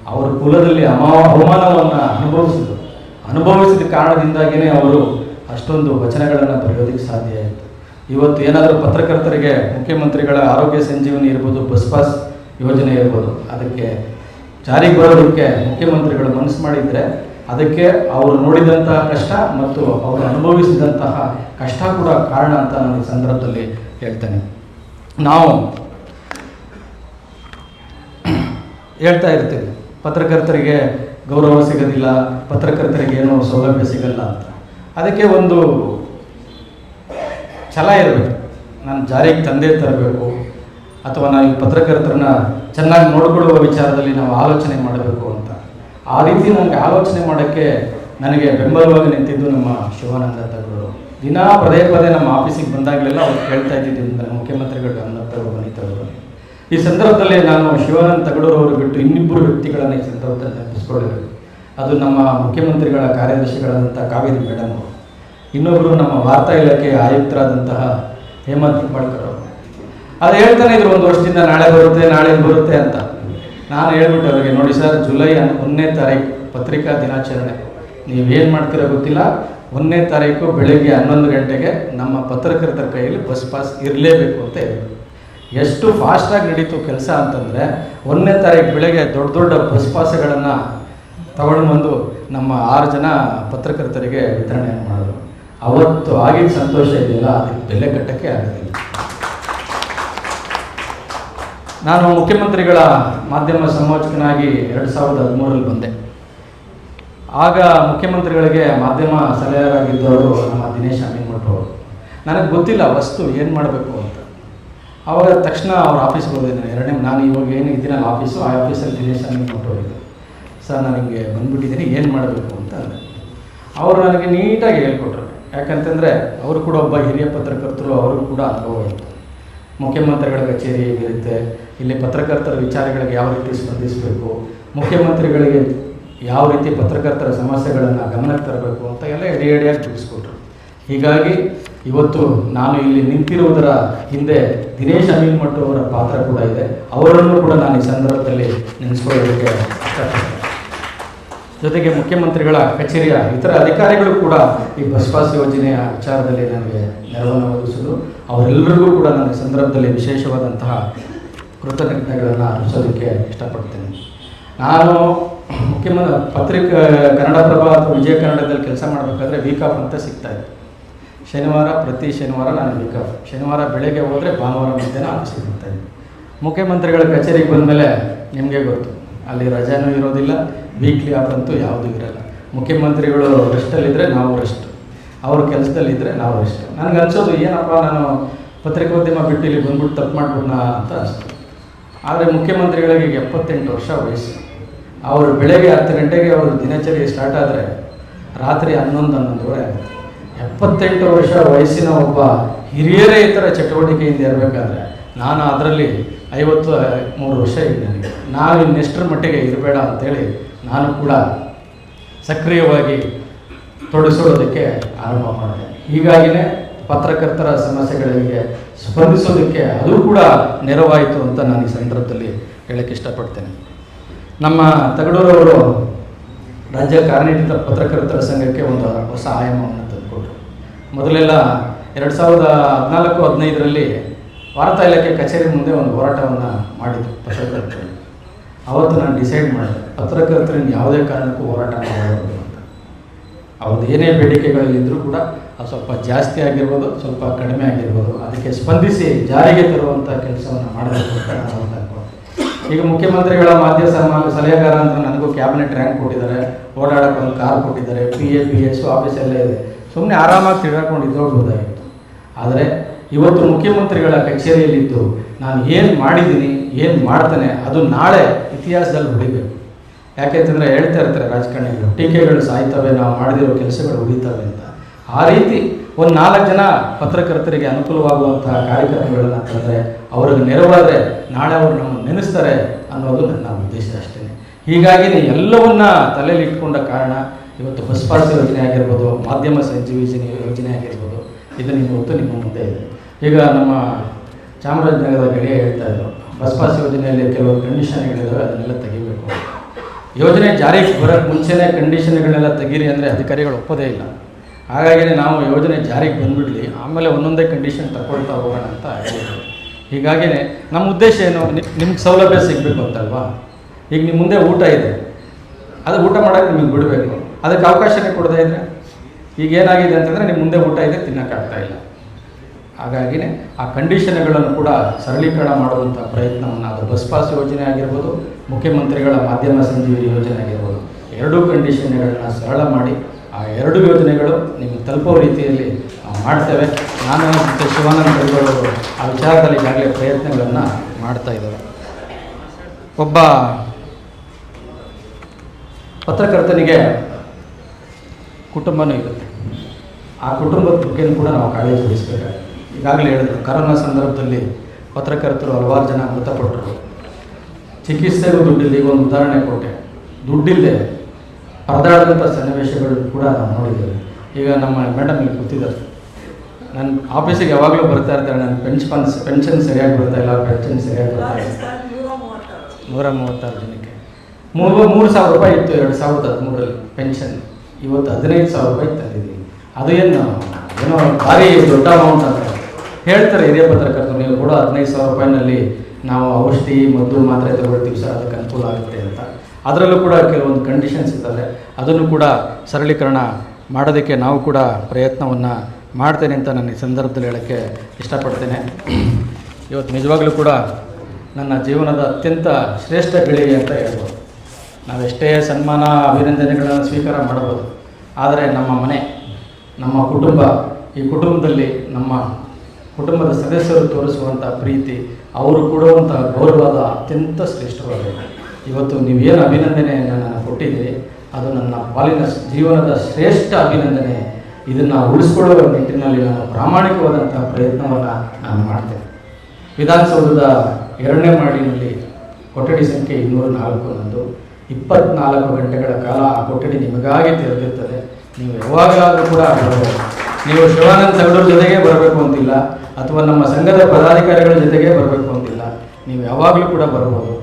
ಅವರ ಕುಲದಲ್ಲಿ ಅಮಾ ಅವಮಾನವನ್ನು ಅನುಭವಿಸಿದ್ರು. ಅನುಭವಿಸಿದ ಕಾರಣದಿಂದಾಗಿಯೇ ಅವರು ಅಷ್ಟೊಂದು ವಚನಗಳನ್ನು ಬರೆಯೋದಕ್ಕೆ ಸಾಧ್ಯ ಆಯಿತು. ಇವತ್ತು ಏನಾದರೂ ಪತ್ರಕರ್ತರಿಗೆ, ಮುಖ್ಯಮಂತ್ರಿಗಳ ಆರೋಗ್ಯ ಸಂಜೀವನಿ ಇರ್ಬೋದು, ಬಸ್ ಪಾಸ್ ಯೋಜನೆ ಇರ್ಬೋದು, ಅದಕ್ಕೆ ಜಾರಿಗೆ ಬರೋದಕ್ಕೆ ಮುಖ್ಯಮಂತ್ರಿಗಳು ಮನಸ್ಸು ಮಾಡಿದರೆ ಅದಕ್ಕೆ ಅವರು ನೋಡಿದಂತಹ ಕಷ್ಟ ಮತ್ತು ಅವರು ಅನುಭವಿಸಿದಂತಹ ಕಷ್ಟ ಕೂಡ ಕಾರಣ ಅಂತ ನಾನು ಈ ಸಂದರ್ಭದಲ್ಲಿ ಹೇಳ್ತೇನೆ. ನಾವು ಹೇಳ್ತಾ ಇರ್ತೀವಿ. ಪತ್ರಕರ್ತರಿಗೆ ಗೌರವ ಸಿಗೋದಿಲ್ಲ, ಪತ್ರಕರ್ತರಿಗೆ ಏನೋ ಸೌಲಭ್ಯ ಸಿಗಲ್ಲ ಅಂತ. ಅದಕ್ಕೆ ಒಂದು ಛಲ ಇರಬೇಕು. ನಾನು ಜಾರಿಗೆ ತಂದೆ ತರಬೇಕು, ಅಥವಾ ನಾವು ಈ ಪತ್ರಕರ್ತರನ್ನ ಚೆನ್ನಾಗಿ ನೋಡಿಕೊಳ್ಳುವ ವಿಚಾರದಲ್ಲಿ ನಾವು ಆಲೋಚನೆ ಮಾಡಬೇಕು ಅಂತ. ಆ ರೀತಿ ನನಗೆ ಆಲೋಚನೆ ಮಾಡೋಕ್ಕೆ ನನಗೆ ಬೆಂಬಲವಾಗಿ ನಿಂತಿದ್ದು ನಮ್ಮ ಶಿವಾನಂದ ತಗಡರು ದಿನಾ ಪದೇ ಪದೇ ನಮ್ಮ ಆಫೀಸಿಗೆ ಬಂದಾಗಲೆಲ್ಲ ಅವ್ರು ಕೇಳ್ತಾ ಇದ್ದಿದ್ದು ನನ್ನ ಮುಖ್ಯಮಂತ್ರಿಗಳು ಗಮನ ತಗೋ ಬನ್ನಿ ತಗೋ ಈ ಸಂದರ್ಭದಲ್ಲಿ ನಾನು ಶಿವಾನಂದ ತಗಡೂರವರು ಬಿಟ್ಟು ಇನ್ನಿಬ್ಬರು ವ್ಯಕ್ತಿಗಳನ್ನು ಈ ಸಂದರ್ಭದಲ್ಲಿ ನೆನಪಿಸ್ಕೊಳ್ಳಬೇಕು ಅದು ನಮ್ಮ ಮುಖ್ಯಮಂತ್ರಿಗಳ ಕಾರ್ಯದರ್ಶಿಗಳಾದಂಥ ಕಾವೇರಿ ಮೇಡಮ್ ಅವರು ಇನ್ನೊಬ್ಬರು ನಮ್ಮ ವಾರ್ತಾ ಇಲಾಖೆಯ ಆಯುಕ್ತರಾದಂತಹ ಹೇಮಂತ್ ನಿಂಬಾಳ್ಕರ್ ಅವರು. ಅದು ಹೇಳ್ತಾನೆ ಇದ್ರು, ಒಂದು ವರ್ಷದಿಂದ ನಾಳೆ ಬರುತ್ತೆ ನಾಳೆ ಬರುತ್ತೆ ಅಂತ. ನಾನು ಹೇಳ್ಬಿಟ್ಟು ಅವರಿಗೆ, ನೋಡಿ ಸರ್, ಜುಲೈ ಒಂದನೇ ತಾರೀಕು ಪತ್ರಿಕಾ ದಿನಾಚರಣೆ. ನೀವೇನು ಮಾಡ್ತೀರೋ ಗೊತ್ತಿಲ್ಲ. ಒಂದನೇ ತಾರೀಕು ಬೆಳಗ್ಗೆ ಹನ್ನೊಂದು ಗಂಟೆಗೆ ನಮ್ಮ ಪತ್ರಕರ್ತರ ಕೈಯಲ್ಲಿ ಬಸ್ ಪಾಸ್ ಇರಲೇಬೇಕು ಅಂತ ಹೇಳಿದ್ರು. ಎಷ್ಟು ಫಾಸ್ಟಾಗಿ ನಡೀತು ಕೆಲಸ ಅಂತಂದರೆ ಒಂದನೇ ತಾರೀಕು ಬೆಳಗ್ಗೆ ದೊಡ್ಡ ದೊಡ್ಡ ಬಸ್ ಪಾಸ್ಗಳನ್ನು ತಗೊಂಡು ಬಂದು ನಮ್ಮ ಆರು ಜನ ಪತ್ರಕರ್ತರಿಗೆ ವಿತರಣೆ ಮಾಡಿದ್ರು. ಅವತ್ತು ಆಗಿನ ಸಂತೋಷ ಇದೆಯಲ್ಲ, ಅದಕ್ಕೆ ಬೆಲೆ ಕಟ್ಟಕ್ಕೆ ಆಗೋದಿಲ್ಲ. ನಾನು ಮುಖ್ಯಮಂತ್ರಿಗಳ ಮಾಧ್ಯಮ ಸಂಯೋಜಕನಾಗಿ ಎರಡು ಸಾವಿರದ ಹದಿಮೂರಲ್ಲಿ ಬಂದೆ. ಆಗ ಮುಖ್ಯಮಂತ್ರಿಗಳಿಗೆ ಮಾಧ್ಯಮ ಸಲಹೆಗಾಗಿದ್ದವರು ನಮ್ಮ ದಿನೇಶ್ ಅಮೀನ್ಮಠ್ ಅವರು. ನನಗೆ ಗೊತ್ತಿಲ್ಲ ವಸ್ತು ಏನು ಮಾಡಬೇಕು ಅಂತ. ಆವಾಗ ತಕ್ಷಣ ಅವ್ರ ಆಫೀಸ್ಗೆ ನಾನು ಎರಡನೇ ನಾನು ಇವಾಗ ಏನು ಇದ್ದೀನಲ್ಲ ಆಫೀಸು ಆ ಆಫೀಸಲ್ಲಿ ದಿನೇಶ್ ಅಮೀನ್ಮಠ್ ಹೋಗಿದ್ದೆ. ಸರ್, ನಾನು ನಿಮಗೆ ಬಂದ್ಬಿಟ್ಟಿದ್ದೀನಿ, ಏನು ಮಾಡಬೇಕು ಅಂತ ಅಂದೆ. ಅವರು ನನಗೆ ನೀಟಾಗಿ ಹೇಳ್ಕೊಟ್ರು. ಯಾಕಂತಂದರೆ, ಅವರು ಕೂಡ ಒಬ್ಬ ಹಿರಿಯ ಪತ್ರಕರ್ತರು, ಅವರು ಕೂಡ ಅನುಭವ ಇತ್ತು ಮುಖ್ಯಮಂತ್ರಿಗಳ ಕಚೇರಿ ಹೇಗಿರುತ್ತೆ ಇಲ್ಲಿ ಪತ್ರಕರ್ತರ ವಿಚಾರಗಳಿಗೆ ಯಾವ ರೀತಿ ಸ್ಪಂದಿಸಬೇಕು, ಮುಖ್ಯಮಂತ್ರಿಗಳಿಗೆ ಯಾವ ರೀತಿ ಪತ್ರಕರ್ತರ ಸಮಸ್ಯೆಗಳನ್ನು ಗಮನಕ್ಕೆ ತರಬೇಕು ಅಂತ ಎಲ್ಲ ಎಡೆ ಎಡೆಯಾಗಿ ತಿಳಿಸ್ಕೊಟ್ರು. ಹೀಗಾಗಿ ಇವತ್ತು ನಾನು ಇಲ್ಲಿ ನಿಂತಿರುವುದರ ಹಿಂದೆ ದಿನೇಶ್ ಅನಿಲ್ ಮಟ್ಟು ಅವರ ಪಾತ್ರ ಕೂಡ ಇದೆ. ಅವರನ್ನು ಕೂಡ ನಾನು ಈ ಸಂದರ್ಭದಲ್ಲಿ ನೆನೆಸ್ಕೊಳ್ಳೋದಕ್ಕೆ ಜೊತೆಗೆ ಮುಖ್ಯಮಂತ್ರಿಗಳ ಕಚೇರಿಯ ಇತರ ಅಧಿಕಾರಿಗಳು ಕೂಡ ಈ ಬಸ್ ಪಾಸ್ ಯೋಜನೆಯ ವಿಚಾರದಲ್ಲಿ ನನಗೆ ನೆರವನ್ನು ಒದಗಿಸಿದ್ರು. ಅವರೆಲ್ಲರಿಗೂ ಕೂಡ ನಾನು ಸಂದರ್ಭದಲ್ಲಿ ವಿಶೇಷವಾದಂತಹ ಕೃತಜ್ಞತೆಗಳನ್ನು ಅರ್ಪಿಸೋದಕ್ಕೆ ಇಷ್ಟಪಡ್ತೇನೆ. ನಾನು ಮುಖ್ಯಮಂತ್ರಿ ಪತ್ರಿಕಾ ಕನ್ನಡಪ್ರಭ ಅಥವಾ ವಿಜಯ ಕನ್ನಡದಲ್ಲಿ ಕೆಲಸ ಮಾಡಬೇಕಾದ್ರೆ ವೀಕ್ ಆಫ್ ಅಂತ ಸಿಗ್ತಾ ಇತ್ತು ಶನಿವಾರ, ಪ್ರತಿ ಶನಿವಾರ ನಾನು ವೀಕ್ ಶನಿವಾರ ಬೆಳಗ್ಗೆ ಹೋದರೆ ಭಾನುವಾರ ಮಧ್ಯಾಹ್ನ ಆಫೀಸಿಗೆ ಬರ್ತಾ ಮುಖ್ಯಮಂತ್ರಿಗಳ ಕಚೇರಿಗೆ ಬಂದಮೇಲೆ ನಿಮಗೆ ಗೊತ್ತು, ಅಲ್ಲಿ ರಜಾನೂ ಇರೋದಿಲ್ಲ ವೀಕ್ಲಿ ಆಫ್ ಅಂತೂ ಯಾವುದೂ ಇರಲ್ಲ. ಮುಖ್ಯಮಂತ್ರಿಗಳು ರೆಸ್ಟಲ್ಲಿದ್ದರೆ ನಾವು ರೆಸ್ಟ್ ಅವ್ರ ಕೆಲಸದಲ್ಲಿದ್ದರೆ ನಾವು ರೆಸ್ಟ್ ನನಗೆ ಅನಿಸೋದು, ಏನಪ್ಪ ನಾನು ಪತ್ರಿಕೋದ್ಯಮ ಬಿಟ್ಟು ಇಲ್ಲಿ ಬಂದ್ಬಿಟ್ಟು ತಪ್ಪು ಮಾಡ್ಬಿಡ್ನ ಅಂತ ಅನಿಸ್ತು ಆದರೆ ಮುಖ್ಯಮಂತ್ರಿಗಳಿಗೆ ಎಪ್ಪತ್ತೆಂಟು ವರ್ಷ ವಯಸ್ಸು. ಅವರು ಬೆಳಗ್ಗೆ ಹತ್ತು ಗಂಟೆಗೆ ಅವರು ದಿನಚರಿ ಸ್ಟಾರ್ಟ್ ಆದರೆ ರಾತ್ರಿ ಹನ್ನೊಂದು, ಹನ್ನೊಂದುವರೆ ಆಗುತ್ತೆ. ಎಪ್ಪತ್ತೆಂಟು ವರ್ಷ ವಯಸ್ಸಿನ ಒಬ್ಬ ಹಿರಿಯರೇ ಇತರ ಚಟುವಟಿಕೆಯಿಂದ ಇರಬೇಕಾದ್ರೆ ನಾನು ಅದರಲ್ಲಿ ಐವತ್ತು, ಮೂರು ವರ್ಷ ಇದ್ದೇನೆ. ನಾನು ಇನ್ನೆಷ್ಟರ ಮಟ್ಟಿಗೆ ಇರಬೇಡ ಅಂತೇಳಿ ನಾನು ಕೂಡ ಸಕ್ರಿಯವಾಗಿ ತೊಡಗಿಸೋದಕ್ಕೆ ಆರಂಭ ಮಾಡಿದೆ. ಹೀಗಾಗಿನೇ ಪತ್ರಕರ್ತರ ಸಮಸ್ಯೆಗಳಿಗೆ ಸ್ಪಂದಿಸೋದಕ್ಕೆ ಅದು ಕೂಡ ನೆರವಾಯಿತು ಅಂತ ನಾನು ಈ ಸಂದರ್ಭದಲ್ಲಿ ಹೇಳಕ್ಕೆ ಇಷ್ಟಪಡ್ತೇನೆ. ನಮ್ಮ ತಗಡೂರವರು ರಾಜ್ಯ ಕಾರ್ಯನಿರತ ಪತ್ರಕರ್ತರ ಸಂಘಕ್ಕೆ ಒಂದು ಹೊಸ ಆಯಾಮವನ್ನು ಮೊದಲೆಲ್ಲ ಎರಡು ಸಾವಿರದ ಹದಿನಾಲ್ಕು, ಹದಿನೈದರಲ್ಲಿ ವಾರ್ತಾ ಇಲಾಖೆ ಕಚೇರಿ ಮುಂದೆ ಒಂದು ಹೋರಾಟವನ್ನು ಮಾಡಿದ್ದು ಪತ್ರಕರ್ತರು. ಅವತ್ತು ನಾನು ಡಿಸೈಡ್ ಮಾಡಿದೆ ಪತ್ರಕರ್ತರನ್ನು ಯಾವುದೇ ಕಾರಣಕ್ಕೂ ಹೋರಾಟ ಮಾಡಬಾರ್ದು ಅಂತ. ಅವ್ರದ್ದು ಏನೇ ಬೇಡಿಕೆಗಳಲ್ಲಿದ್ದರೂ ಕೂಡ ಅದು ಸ್ವಲ್ಪ ಜಾಸ್ತಿ ಆಗಿರ್ಬೋದು, ಸ್ವಲ್ಪ ಕಡಿಮೆ ಆಗಿರ್ಬೋದು. ಅದಕ್ಕೆ ಸ್ಪಂದಿಸಿ ಜಾರಿಗೆ ತರುವಂಥ ಕೆಲಸವನ್ನು ಮಾಡಬೇಕು ಅಂತ. ಈಗ ಮುಖ್ಯಮಂತ್ರಿಗಳ ಮಾಧ್ಯಮ ಸಮ- ಸಲಹೆಗಾರ ಅಂತ ನನಗೂ ಕ್ಯಾಬಿನೆಟ್ ರ್ಯಾಂಕ್ ಕೊಟ್ಟಿದ್ದಾರೆ. ಓಡಾಡೋಕೆ ಒಂದು ಕಾರ್ ಕೊಟ್ಟಿದ್ದಾರೆ. ಪಿ ಎ ಪಿ ಎಸ್ ಆಫೀಸಲ್ಲೇ ಇದೆ. ಸುಮ್ಮನೆ ಆರಾಮಾಗಿ ತಿರ್ಗಾಕೊಂಡು ಇದ್ದೋಗ್ಬೋದಾಗಿತ್ತು ಆದರೆ ಇವತ್ತು ಮುಖ್ಯಮಂತ್ರಿಗಳ ಕಚೇರಿಯಲ್ಲಿದ್ದು ನಾನು ಏನು ಮಾಡಿದ್ದೀನಿ, ಏನು ಮಾಡ್ತಾನೆ, ಅದು ನಾಳೆ ಇತಿಹಾಸದಲ್ಲಿ ಉಳಿಬೇಕು. ಯಾಕೆಂತಂದರೆ ಹೇಳ್ತಾ ಇರ್ತಾರೆ ರಾಜಕಾರಣಿಗಳು, ಟೀಕೆಗಳು ಸಾಯ್ತವೆ, ನಾವು ಮಾಡದಿರೋ ಕೆಲಸಗಳು ಉಳಿತವೆ ಅಂತ. ಆ ರೀತಿ ಒಂದು ನಾಲ್ಕು ಜನ ಪತ್ರಕರ್ತರಿಗೆ ಅನುಕೂಲವಾಗುವಂತಹ ಕಾರ್ಯಕ್ರಮಗಳನ್ನು ತಂದರೆ ಅವ್ರಿಗೆ ನೆರವಾದರೆ ನಾಳೆ ಅವರು ನಮ್ಮನ್ನು ನೆನೆಸ್ತಾರೆ ಅನ್ನೋದು ನನ್ನ ಉದ್ದೇಶ ಅಷ್ಟೇ ಹೀಗಾಗಿ ಎಲ್ಲವನ್ನ ತಲೆಯಲ್ಲಿ ಇಟ್ಕೊಂಡ ಕಾರಣ ಇವತ್ತು ಬಸ್ ಪಾಸ್ ಯೋಜನೆ ಆಗಿರ್ಬೋದು, ಮಾಧ್ಯಮ ಸಂಜೀವಿನಿ ಯೋಜನೆ ಆಗಿರ್ಬೋದು, ಇದು ನಿಮ್ಮ ಹೊತ್ತು ನಿಮ್ಮ ಮುಂದೆ ಇದೆ. ಈಗ ನಮ್ಮ ಚಾಮರಾಜನಗರದ ಗೆಳೆಯ ಹೇಳ್ತಾ ಇದ್ರು ಬಸ್ ಪಾಸ್ ಯೋಜನೆಯಲ್ಲಿ ಕೆಲವು ಕಂಡೀಷನ್ಗಳಿದ್ದಾವೆ ಅದನ್ನೆಲ್ಲ ತೆಗಿಬೇಕು ಯೋಜನೆ ಜಾರಿಗೆ ಬರೋಕ್ಕೆ ಮುಂಚೆನೇ ಕಂಡೀಷನ್ಗಳನ್ನೆಲ್ಲ ತೆಗೀರಿ ಅಂದರೆ ಅಧಿಕಾರಿಗಳು ಒಪ್ಪೋದೇ ಇಲ್ಲ. ಹಾಗಾಗಿ ನಾವು ಯೋಜನೆ ಜಾರಿಗೆ ಬಂದುಬಿಡಲಿ, ಆಮೇಲೆ ಒಂದೊಂದೇ ಕಂಡೀಷನ್ ತಗೊಳ್ತಾ ಹೋಗೋಣ ಅಂತ ಹೇಳಿದ್ರು. ಹೀಗಾಗಿಯೇ ನಮ್ಮ ಉದ್ದೇಶ ಏನು? ನಿಮ್ಗೆ ಸೌಲಭ್ಯ ಸಿಗಬೇಕು ಅಂತಲ್ವಾ? ಈಗ ನಿಮ್ಮ ಮುಂದೆ ಊಟ ಇದೆ. ಅದು ಊಟ ಮಾಡೋಕ್ಕೆ ನಿಮಗೆ ಬಿಡಬೇಕು. ಅದಕ್ಕೆ ಅವಕಾಶನೇ ಕೊಡದೇ ಇದ್ದರೆ ಈಗ ಏನಾಗಿದೆ ಅಂತಂದರೆ ನಿಮ್ಮ ಮುಂದೆ ಊಟ ಇದೆ ತಿನ್ನೋಕ್ಕಾಗ್ತಾ ಇಲ್ಲ. ಹಾಗಾಗಿನೇ ಆ ಕಂಡೀಷನ್ಗಳನ್ನು ಕೂಡ ಸರಳೀಕರಣ ಮಾಡುವಂಥ ಪ್ರಯತ್ನವನ್ನು ಅದು ಬಸ್ ಪಾಸ್ ಯೋಜನೆ ಆಗಿರ್ಬೋದು, ಮುಖ್ಯಮಂತ್ರಿಗಳ ಮಾಧ್ಯಮ ಸಂಜೀವಿನಿ ಯೋಜನೆ ಆಗಿರ್ಬೋದು, ಎರಡೂ ಕಂಡೀಷನ್ಗಳನ್ನ ಸರಳ ಮಾಡಿ ಆ ಎರಡು ಯೋಜನೆಗಳು ನಿಮಗೆ ತಲುಪೋ ರೀತಿಯಲ್ಲಿ ಮಾಡ್ತೇವೆ. ನಾನು ಮತ್ತು ಶಿವಾನಂದ ಅವರು ಆ ವಿಚಾರದಲ್ಲಿ ಈಗಾಗಲೇ ಪ್ರಯತ್ನಗಳನ್ನು ಮಾಡ್ತಾ ಇದ್ದಾರೆ. ಒಬ್ಬ ಪತ್ರಕರ್ತನಿಗೆ ಕುಟುಂಬನೂ ಇರುತ್ತೆ. ಆ ಕುಟುಂಬದ ಬಗ್ಗೆನೂ ಕೂಡ ನಾವು ಕಾಳಜಿ ವಹಿಸ್ಬೇಕಾಗಿದೆ ಈಗಾಗಲೇ ಹೇಳಿದ್ರು ಕರೋನಾ ಸಂದರ್ಭದಲ್ಲಿ ಪತ್ರಕರ್ತರು ಹಲವಾರು ಜನ ಮೃತಪಟ್ಟರು. ಚಿಕಿತ್ಸೆಗೂ ದುಡ್ಡಿಲ್ಲ ಈಗ ಒಂದು ಉದಾಹರಣೆ ಕೊಟ್ಟೆ. ದುಡ್ಡಿಲ್ಲದೆ ಪರದಾಡುವಂಥ ಸನ್ನಿವೇಶಗಳು ಕೂಡ ನಾವು ನೋಡಿದ್ದೇವೆ. ಈಗ ನಮ್ಮ ಮೇಡಮ್ ಇಲ್ಲಿ ಕೂತಿದ್ದಾರೆ. ನನ್ನ ಆಫೀಸಿಗೆ ಯಾವಾಗಲೂ ಬರ್ತಾ ಇರ್ತಾರೆ, ನನ್ನ ಪೆನ್ಷನ್ ಪೆನ್ಷನ್ ಸರಿಯಾಗಿ ಬರ್ತಾ ಇಲ್ಲ, ಪೆನ್ಷನ್ ಸರಿಯಾಗಿ ಬರ್ತಾ ಇಲ್ಲ? ನೂರ ಮೂವತ್ತಾರು ಜನಕ್ಕೆ. ಮೂರು ಮೂರು ಸಾವಿರ ರೂಪಾಯಿ ಇತ್ತು, ಎರಡು ಸಾವಿರದ ಹದಿಮೂರರಲ್ಲಿ ಪೆನ್ಷನ್. ಇವತ್ತು ಹದಿನೈದು ಸಾವಿರ ರೂಪಾಯಿ ತಂದಿದ್ದೀವಿ ಅದು ಏನು ಏನೋ ಭಾರಿ ದೊಡ್ಡ ಅಮೌಂಟ್ ಅಂತ ಹೇಳ್ತಾರೆ ಹಿರಿಯ ಪತ್ರಕರ್ತರು. ನೀವು ಕೂಡ ಹದಿನೈದು ಸಾವಿರ ರೂಪಾಯಿನಲ್ಲಿ ನಾವು ಔಷಧಿ, ಮದ್ದು ಮಾತ್ರೆ ತಗೊಳ್ತೀವಿ ಸರ್, ಅದಕ್ಕೆ ಅನುಕೂಲ ಆಗುತ್ತೆ ಅಂತ. ಅದರಲ್ಲೂ ಕೂಡ ಕೆಲವೊಂದು ಕಂಡೀಷನ್ಸ್ ಇದ್ದಾವೆ ಅದನ್ನು ಕೂಡ ಸರಳೀಕರಣ ಮಾಡೋದಕ್ಕೆ ನಾವು ಕೂಡ ಪ್ರಯತ್ನವನ್ನು ಮಾಡ್ತೇನೆ ಅಂತ ನಾನು ಈ ಸಂದರ್ಭದಲ್ಲಿ ಹೇಳೋಕ್ಕೆ ಇಷ್ಟಪಡ್ತೇನೆ. ಇವತ್ತು ನಿಜವಾಗಲೂ ಕೂಡ ನನ್ನ ಜೀವನದ ಅತ್ಯಂತ ಶ್ರೇಷ್ಠ ಗಳಿಗೆ ಅಂತ ಹೇಳ್ಬೋದು. ನಾವೆಷ್ಟೇ ಸನ್ಮಾನ ಅಭಿನಂದನೆಗಳನ್ನು ಸ್ವೀಕಾರ ಮಾಡ್ಬೋದು ಆದರೆ ನಮ್ಮ ಮನೆ, ನಮ್ಮ ಕುಟುಂಬ, ಈ ಕುಟುಂಬದಲ್ಲಿ ನಮ್ಮ ಕುಟುಂಬದ ಸದಸ್ಯರು ತೋರಿಸುವಂಥ ಪ್ರೀತಿ, ಅವರು ಕೊಡುವಂಥ ಗೌರವದ ಅತ್ಯಂತ ಶ್ರೇಷ್ಠವಾಗಿದೆ. ಇವತ್ತು ನೀವೇನು ಅಭಿನಂದನೆಯನ್ನು ನಾನು ಕೊಟ್ಟಿದ್ದೀರಿ, ಅದು ನನ್ನ ಪಾಲಿನ ಜೀವನದ ಶ್ರೇಷ್ಠ ಅಭಿನಂದನೆ. ಇದನ್ನು ಉಳಿಸ್ಕೊಳ್ಳುವ ನಿಟ್ಟಿನಲ್ಲಿ ನಾನು ಪ್ರಾಮಾಣಿಕವಾದಂಥ ಪ್ರಯತ್ನವನ್ನು ನಾನು ಮಾಡ್ತೇನೆ. ವಿಧಾನಸೌಧದ ಎರಡನೇ ಮಾಡಿನಲ್ಲಿ ಕೊಠಡಿ ಸಂಖ್ಯೆ ಇನ್ನೂರ ನಾಲ್ಕು ನಂದು. ಇಪ್ಪತ್ನಾಲ್ಕು ಗಂಟೆಗಳ ಕಾಲ ಆ ಕೊಠಡಿ ನಿಮಗಾಗಿ ತೆರೆದಿರ್ತದೆ. ನೀವು ಯಾವಾಗಲಾದರೂ ಕೂಡ ಬರಬಹುದು. ನೀವು ಶಿವಾನಂದ ತಗಡೂರ ಜೊತೆಗೆ ಬರಬೇಕು ಅಂತಿಲ್ಲ, ಅಥವಾ ನಮ್ಮ ಸಂಘದ ಪದಾಧಿಕಾರಿಗಳ ಜೊತೆಗೆ ಬರಬೇಕು ಅಂತಿಲ್ಲ. ನೀವು ಯಾವಾಗಲೂ ಕೂಡ ಬರಬಹುದು.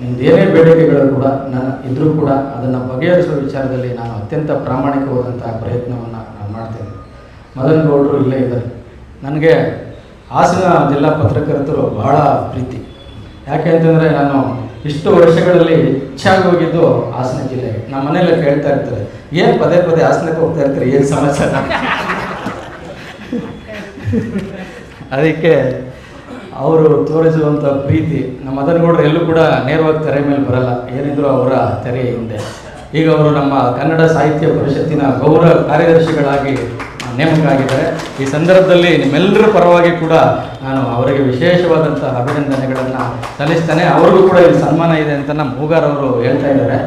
ನಿಮ್ಮದೇನೇ ಬೇಡಿಕೆಗಳು ಕೂಡ ನಾನು ಇದ್ರೂ ಕೂಡ ಅದನ್ನು ಬಗೆಹರಿಸುವ ವಿಚಾರದಲ್ಲಿ ನಾನು ಅತ್ಯಂತ ಪ್ರಾಮಾಣಿಕವಾದಂತಹ ಪ್ರಯತ್ನವನ್ನು ನಾನು ಮಾಡ್ತೇನೆ. ಮದನ್ ಗೌಡರು ಇಲ್ಲೇ ಇದ್ದಾರೆ. ನನಗೆ ಹಾಸನ ಜಿಲ್ಲಾ ಪತ್ರಕರ್ತರು ಬಹಳ ಪ್ರೀತಿ. ಯಾಕೆ ಅಂತಂದರೆ ನಾನು ಇಷ್ಟು ವರ್ಷಗಳಲ್ಲಿ ಹೆಚ್ಚಾಗಿ ಹೋಗಿದ್ದು ಹಾಸನ ಜಿಲ್ಲೆ. ನಮ್ಮ ಮನೆಯಲ್ಲೇ ಕೇಳ್ತಾ ಇರ್ತಾರೆ, ಏನು ಪದೇ ಪದೇ ಹಾಸನಕ್ಕೆ ಹೋಗ್ತಾ ಇರ್ತಾರೆ? ಏನು ಸಮಾಚಾರ? ಅದಕ್ಕೆ ಅವರು ತೋರಿಸುವಂಥ ಪ್ರೀತಿ, ನಮ್ಮ ಅದನ್ನು ನೋಡ್ರೆ ಎಲ್ಲೂ ಕೂಡ ನೇರವಾಗಿ ತೆರೆ ಮೇಲೆ ಬರಲ್ಲ, ಏನಿದ್ರು ಅವರ ತೆರೆಯ ಹಿಂದೆ. ಈಗ ಅವರು ನಮ್ಮ ಕನ್ನಡ ಸಾಹಿತ್ಯ ಪರಿಷತ್ತಿನ ಗೌರವ ಕಾರ್ಯದರ್ಶಿಗಳಾಗಿ ನೇಮಕ ಆಗಿದ್ದಾರೆ ಈ ಸಂದರ್ಭದಲ್ಲಿ ನಿಮ್ಮೆಲ್ಲರ ಪರವಾಗಿ ಕೂಡ ನಾನು ಅವರಿಗೆ ವಿಶೇಷವಾದಂಥ ಅಭಿನಂದನೆಗಳನ್ನು ಸಲ್ಲಿಸ್ತೇನೆ. ಅವ್ರಿಗೂ ಕೂಡ ಇಲ್ಲಿ ಸನ್ಮಾನ ಇದೆ ಅಂತ ನಮ್ಮ ಮೂಗಾರ್ ಅವರು ಹೇಳ್ತಾ ಇದ್ದಾರೆ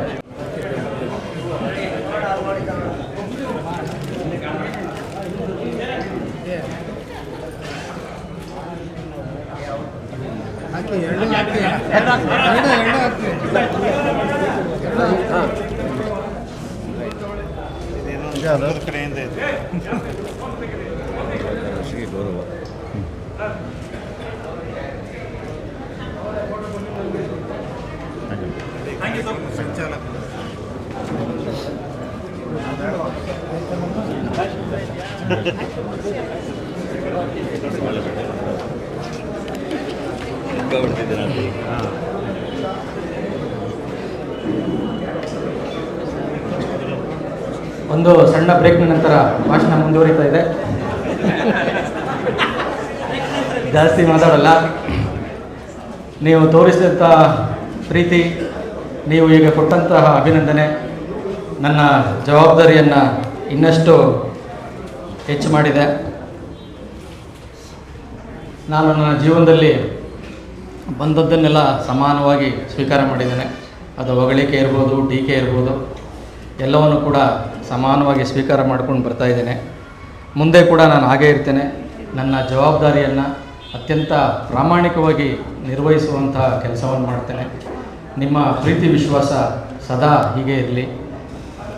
ಹಾಕಿ ಎರಡು ಹಾಕಿ ಎರಡು ಎರಡು ಹಾಕಿ ಕಡೆಯಿಂದ ಇದೆ ಸಂಚಾಲಕ ಒಂದು ಸಣ್ಣ ಬ್ರೇಕ್ನ ನಂತರ ಭಾಷಣ ಮುಂದುವರಿತಾ ಇದೆ. ಜಾಸ್ತಿ ಮಾತಾಡಲ್ಲ. ನೀವು ತೋರಿಸಿದಂಥ ಪ್ರೀತಿ ನೀವು ಈಗ ಕೊಟ್ಟಂತಹ ಅಭಿನಂದನೆ, ನನ್ನ ಜವಾಬ್ದಾರಿಯನ್ನು ಇನ್ನಷ್ಟು ಹೆಚ್ಚು ಮಾಡಿದೆ. ನಾನು ನನ್ನ ಜೀವನದಲ್ಲಿ ಬಂದದ್ದನ್ನೆಲ್ಲ ಸಮಾನವಾಗಿ ಸ್ವೀಕಾರ ಮಾಡಿದ್ದೇನೆ. ಅದು ಹೊಗಳಿಕೆ ಇರ್ಬೋದು, ಟೀಕೆ ಇರ್ಬೋದು, ಎಲ್ಲವನ್ನು ಕೂಡ ಸಮಾನವಾಗಿ ಸ್ವೀಕಾರ ಮಾಡ್ಕೊಂಡು ಬರ್ತಾ ಇದ್ದೇನೆ. ಮುಂದೆ ಕೂಡ ನಾನು ಹಾಗೇ ಇರ್ತೇನೆ. ನನ್ನ ಜವಾಬ್ದಾರಿಯನ್ನು ಅತ್ಯಂತ ಪ್ರಾಮಾಣಿಕವಾಗಿ ನಿರ್ವಹಿಸುವಂತಹ ಕೆಲಸವನ್ನು ಮಾಡ್ತೇನೆ. ನಿಮ್ಮ ಪ್ರೀತಿ ವಿಶ್ವಾಸ ಸದಾ ಹೀಗೆ ಇರಲಿ.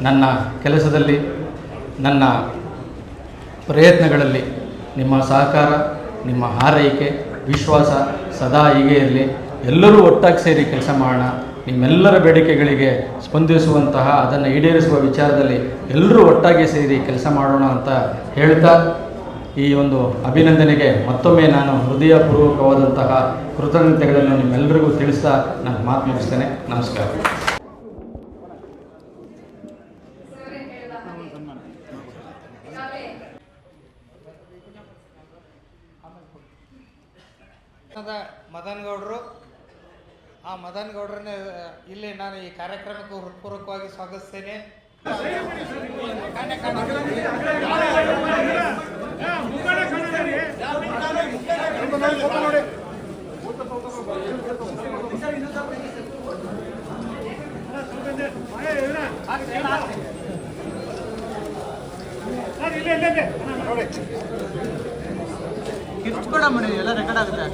ನನ್ನ ಕೆಲಸದಲ್ಲಿ, ನನ್ನ ಪ್ರಯತ್ನಗಳಲ್ಲಿ ನಿಮ್ಮ ಸಹಕಾರ, ನಿಮ್ಮ ಹಾರೈಕೆ, ವಿಶ್ವಾಸ ಸದಾ ಹೀಗೆ ಇರಲಿ. ಎಲ್ಲರೂ ಒಟ್ಟಾಗಿ ಸೇರಿ ಕೆಲಸ ಮಾಡೋಣ. ನಿಮ್ಮೆಲ್ಲರ ಬೇಡಿಕೆಗಳಿಗೆ ಸ್ಪಂದಿಸುವಂತಹ, ಅದನ್ನು ಈಡೇರಿಸುವ ವಿಚಾರದಲ್ಲಿ ಎಲ್ಲರೂ ಒಟ್ಟಾಗಿ ಸೇರಿ ಕೆಲಸ ಮಾಡೋಣ ಅಂತ ಹೇಳ್ತಾ ಈ ಒಂದು ಅಭಿನಂದನೆಗೆ ಮತ್ತೊಮ್ಮೆ ನಾನು ಹೃದಯಪೂರ್ವಕವಾದಂತಹ ಕೃತಜ್ಞತೆಗಳನ್ನು ನಿಮ್ಮೆಲ್ಲರಿಗೂ ತಿಳಿಸ್ತಾ ನಾನು ಮಾತು ಮುಗಿಸ್ತೇನೆ. ನಮಸ್ಕಾರ. ಮದನ್ ಗೌಡರು ಆ ಮದನ್ ಗೌಡ್ರನ್ನೇ ಇಲ್ಲಿ ನಾನು ಈ ಕಾರ್ಯಕ್ರಮಕ್ಕೂ ಹೃತ್ಪೂರ್ವಕವಾಗಿ ಸ್ವಾಗತಿಸ್ತೇನೆ. ಎಲ್ಲ ರೆಕಾರ್ಡ್ ಆಗುತ್ತೆ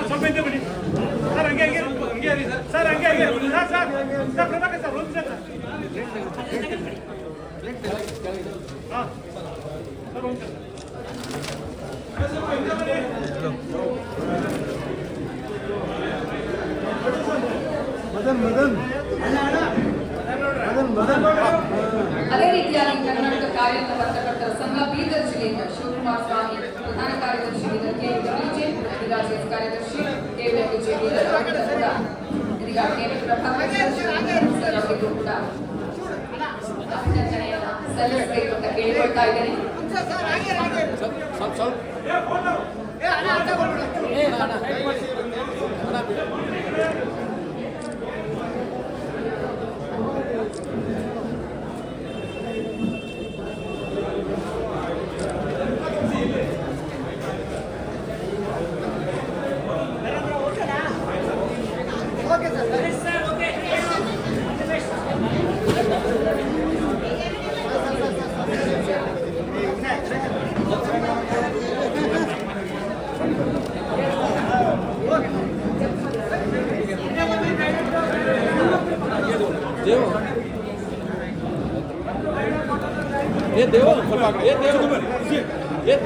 ಸ್ವಲ್ಪ ಹಿಂದೆ ಬನ್ನಿ ಸರ್ ಹಂಗೆ ಹಂಗೆ ಹಂಗೆ ಸರ್ ಹಂಗೆ ಹಂಗೆ sir sir sir Prabhakar sir ಒಂದು ಸರ್ ಹಾಂ ಸರ್ ಒಂದು ಸರ್ ಅದೇ ರೀತಿಯಾಗಿ ಕರ್ನಾಟಕ ಕಾರ್ಯರತ ಪತ್ರಕರ್ತರ ಸಂಘ ಬೀದರ್ ಜಿಲ್ಲೆಯಿಂದ ಶಿವಕುಮಾರ್ ಸ್ವಾಮಿ ಕಾರ್ಯದರ್ಶಿ ದೇವರಾಜ್ ಕೂಡ ಈಗಾಗಲೇ ಪ್ರಭಾಕರ್ ಕೂಡ ಅಭಿನಂದನೆಯನ್ನು ಸಲ್ಲಿಸಬೇಕು ಅಂತ ಕೇಳಿಕೊಳ್ತಾ ಇದ್ದೇನೆ